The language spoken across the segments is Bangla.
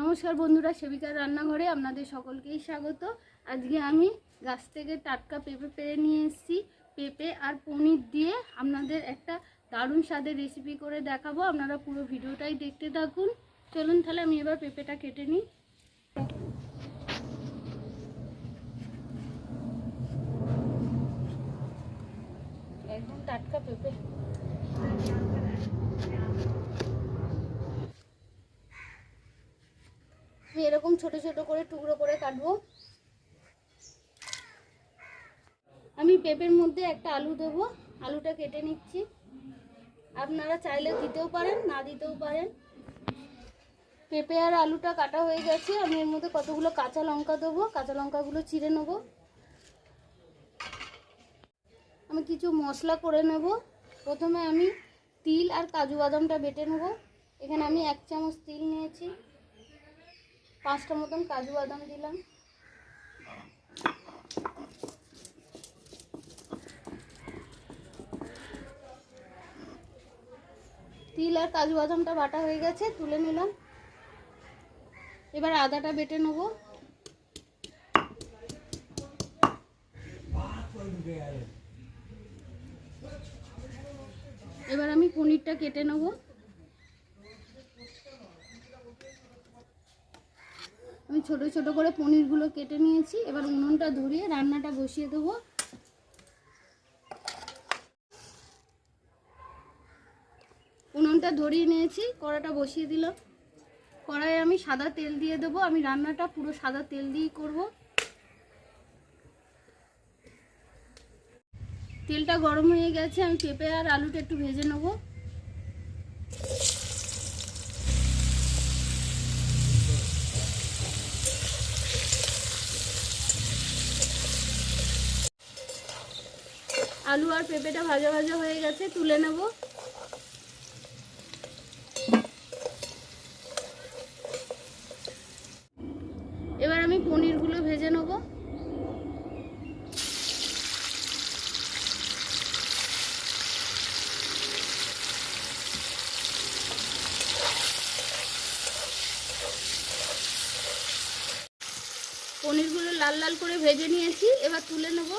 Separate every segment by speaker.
Speaker 1: নমস্কার বন্ধুরা, সেবিকার রান্নাঘরে আপনাদের সকলকেই স্বাগত। আজকে আমি গাছ থেকে টাটকা পেঁপে পেরে নিয়ে এসেছি। পেঁপে আর পনির দিয়ে আপনাদের একটা দারুণ স্বাদের রেসিপি করে দেখাবো। আপনারা পুরো ভিডিওটাই দেখতে থাকুন। চলুন তাহলে আমি এবার পেঁপেটা কেটে নিই। একদম টাটকা পেঁপে আমি এরকম ছোট ছোট করে টুকরো করে কাটবো। আমি পেঁপের মধ্যে একটা আলু দেবো। আলুটা কেটে নিচ্ছি। আপনারা চাইলে দিতেও পারেন, না দিতেও পারেন। পেঁপে আর আলুটা কাটা হয়ে গেছে। আমি এর মধ্যে কতগুলো কাঁচা লঙ্কা দেবো। কাঁচা লঙ্কাগুলো চিড়ে নেব। আমি কিছু মশলা করে নেব। প্রথমে আমি তিল আর কাজু বাদামটা বেটে নেব। এখানে আমি এক চামচ তিল নিয়েছি। পাঁচটা মতন কাজু বাদাম দিলাম। তিল আর কাজু বাদামটা বাটা হয়ে গেছে, তুলে নিলাম। এবার আদাটা বেটে নেব। এবার আমি পনিরটা কেটে নেব। আমি ছোট ছোট করে পনিরগুলো কেটে নিয়েছি। এবার উনুনটা ধরিয়ে রান্নাটা বসিয়ে দেবো। উনুনটা ধরিয়ে নিয়েছি, কড়াটা বসিয়ে দিলাম। কড়াইয়ে আমি সাদা তেল দিয়ে দেবো। আমি রান্নাটা পুরো সাদা তেল দিয়েই করব। তেলটা গরম হয়ে গেছে, আমি পেঁপে আর আলুটা একটু ভেজে নেব। আলু আর পেঁপেটা ভাজা ভাজা হয়ে গেছে, তুলে নেব। এবার আমি পনিরগুলো ভেজে নেব। পনিরগুলো লাল লাল করে ভেজে নিয়েছি, এবার তুলে নেব।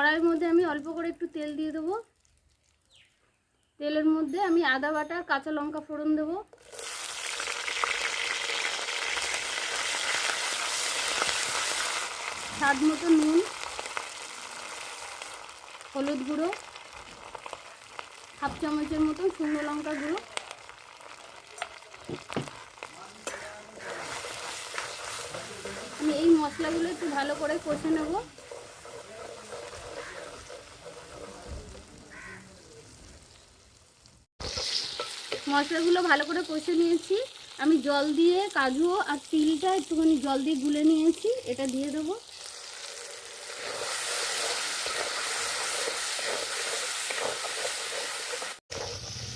Speaker 1: কড়াইয়ের মধ্যে আমি অল্প করে একটু তেল দিয়ে দেবো। তেলের মধ্যে আমি আদা বাটা, কাঁচা লঙ্কা ফোড়ন দেবো। স্বাদ মতো নুন, হলুদ গুঁড়ো, হাফ চামচের মতন শুকনো লঙ্কা গুঁড়ো। আমি এই মশলাগুলো একটু ভালো করে কষে নেব। মশলাগুলো ভালো করে কষে নিয়েছি। আমি জল দিয়ে কাজু আর তিলটা একটুখানি জল দিয়ে গুলে নিয়েছি। এটা দিয়ে দেবো।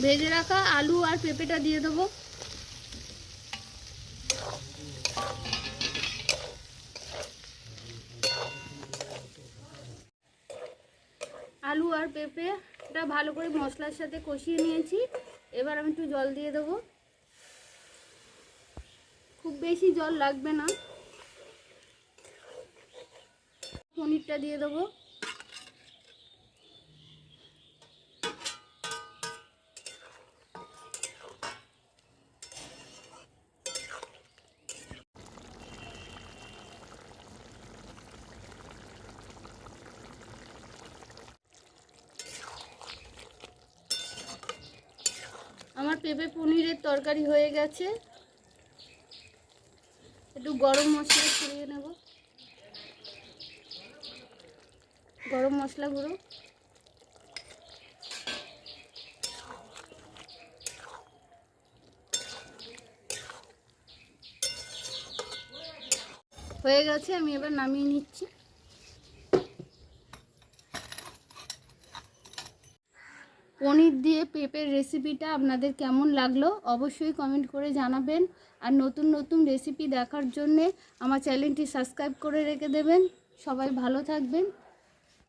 Speaker 1: ভেজে রাখা আলু আর পেঁপেটা দিয়ে দেবো। আলু আর পেঁপেটা ভালো করে মশলার সাথে কষিয়ে নিয়েছি। এবার আমি একটু জল দিয়ে দেবো। খুব বেশি জল লাগবে না। পনিরটা দিয়ে দেবো আমার পেঁপে পনিরের তরকারি হয়ে গেছে। একটু গরম মশলা ছড়িয়ে নেব। গরম মশলা গুঁড়ো। হয়ে গেছে, আমি এবার নামিয়ে নিচ্ছি। পনির দিয়ে পেঁপের রেসিপিটা আপনাদের কেমন লাগল অবশ্যই কমেন্ট করে জানাবেন। আর নতুন নতুন রেসিপি দেখার জন্যে আমার চ্যানেলটি সাবস্ক্রাইব করে রেখে দেবেন। সবাই ভালো থাকবেন।